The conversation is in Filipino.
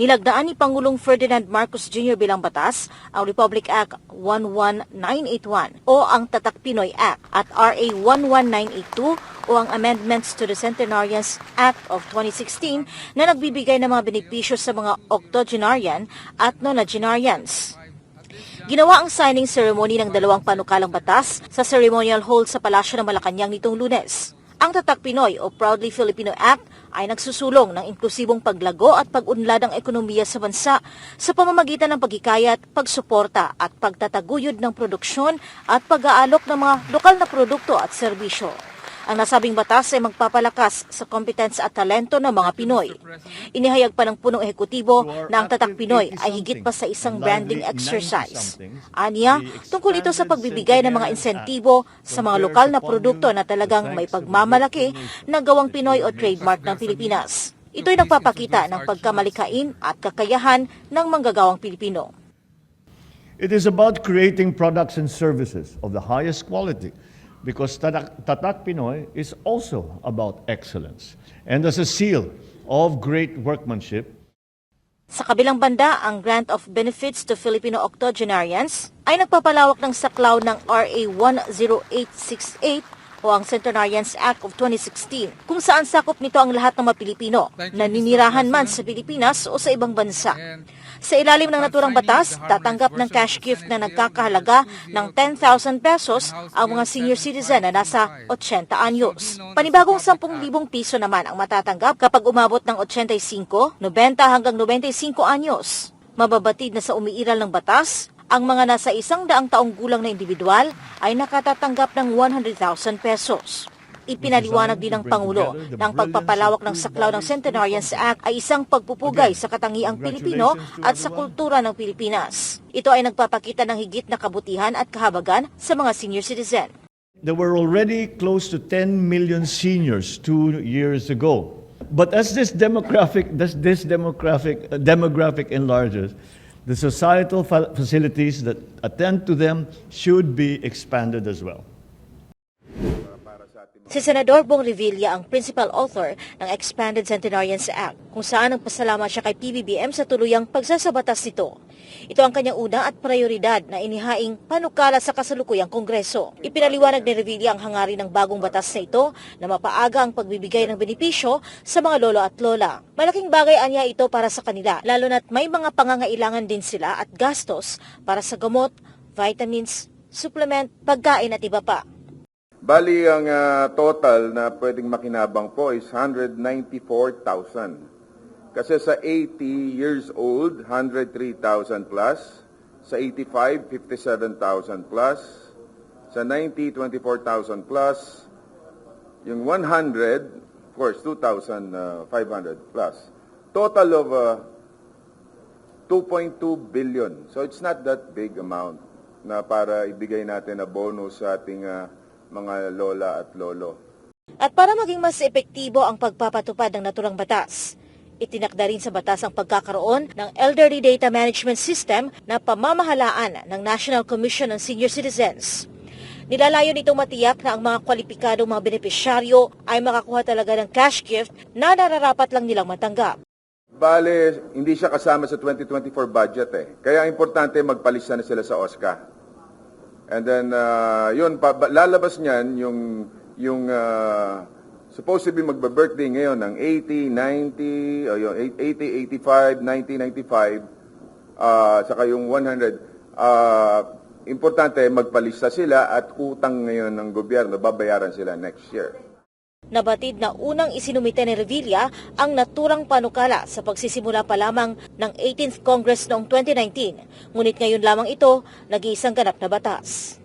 Nilagdaan ni Pangulong Ferdinand Marcos Jr. bilang batas ang Republic Act 11981 o ang Tatak Pinoy Act at RA 11982 o ang Amendments to the Centenarians Act of 2016 na nagbibigay ng mga benepisyo sa mga octogenarian at nonagenarians. Ginawa ang signing ceremony ng dalawang panukalang batas sa ceremonial hall sa Palasyo ng Malacanang nitong lunes. Ang Tatak Pinoy o Proudly Filipino Act ay nagsusulong ng inklusibong paglago at pag-unlad ng ekonomiya sa bansa sa pamamagitan ng pagkikayat, pagsuporta at pagtataguyod ng produksyon at pag-aalok ng mga lokal na produkto at serbisyo. Ang nasabing batas ay magpapalakas sa competence at talento ng mga Pinoy. Inihayag pa ng punong ehekutibo na ang Tatak Pinoy ay higit pa sa isang branding exercise. Aniya, tungkol ito sa pagbibigay ng mga insentibo sa mga lokal na produkto na talagang may pagmamalaki na gawang Pinoy o trademark ng Pilipinas. Ito'y nagpapakita ng pagkamalikain at kakayahan ng manggagawang Pilipino. It is about creating products and services of the highest quality because Tatak, Tatak Pinoy is also about excellence. And as a seal of great workmanship, Sa kabilang banda, ang Grant of Benefits to Filipino Octogenarians ay nagpapalawak ng saklaw ng RA 10868 o ang Centenarians Act of 2016 kung saan sakop nito ang lahat ng mga Pilipino na ninirahan man sa Pilipinas o sa ibang bansa. Sa ilalim ng naturang batas, tatanggap ng cash gift na nagkakahalaga ng 10,000 pesos ang mga senior citizen na nasa 80 anyos. Panibagong 10,000 piso naman ang matatanggap kapag umabot ng 85, 90 hanggang 95 anyos. Mababatid na sa umiiral ng batas, ang mga nasa isang daang taong gulang na individual ay nakatatanggap ng 100,000 pesos. Ipinaliwanag din ng Pangulo na ang pagpapalawak ng saklaw ng Centenarians Act ay isang pagpupugay sa katangiang Pilipino at sa kultura ng Pilipinas. Ito ay nagpapakita ng higit na kabutihan at kahabagan sa mga senior citizen. there were already close to 10 million seniors two years ago. But as this demographic, this, this demographic, uh, demographic enlarges, the societal fa- facilities that attend to them should be expanded as well. Si Senador Bong Revilla ang principal author ng Expanded Centenarians Act, kung saan nagpasalamat siya kay PBBM sa tuluyang pagsasabatas nito. Ito ang kanyang una at prioridad na inihaing panukala sa kasalukuyang Kongreso. Ipinaliwanag ni Revilla ang hangarin ng bagong batas na ito na mapaaga ang pagbibigay ng benepisyo sa mga lolo at lola. Malaking bagay anya ito para sa kanila, lalo na't may mga pangangailangan din sila at gastos para sa gamot, vitamins, supplement, pagkain at iba pa. Bali, ang ah, total na pwedeng makinabang po is 194,000. Kasi sa 80 years old, 103,000 plus. Sa 85, 57,000 plus. Sa 90, 24,000 plus. Yung 100, of course, 2,500 plus. Total of ah, 2.2 billion. So it's not that big amount na para ibigay natin na bonus sa ating ah, mga lola at lolo. At para maging mas epektibo ang pagpapatupad ng naturang batas, itinakda rin sa batas ang pagkakaroon ng Elderly Data Management System na pamamahalaan ng National Commission on Senior Citizens. Nilalayo nitong matiyak na ang mga kwalipikadong mga benepisyaryo ay makakuha talaga ng cash gift na nararapat lang nilang matanggap. Bale, hindi siya kasama sa 2024 budget eh. Kaya importante magpalista na sila sa OSCA. And then, uh, yun, pa, ba- lalabas niyan yung, yung uh, supposed to be magba-birthday ngayon ng 80, 90, o yung 80, 85, 90, 95, uh, saka yung 100. Uh, importante, magpalista sila at utang ngayon ng gobyerno, babayaran sila next year. Nabatid na unang isinumite ni Revilla ang naturang panukala sa pagsisimula pa lamang ng 18th Congress noong 2019. Ngunit ngayon lamang ito nag-iisang ganap na batas.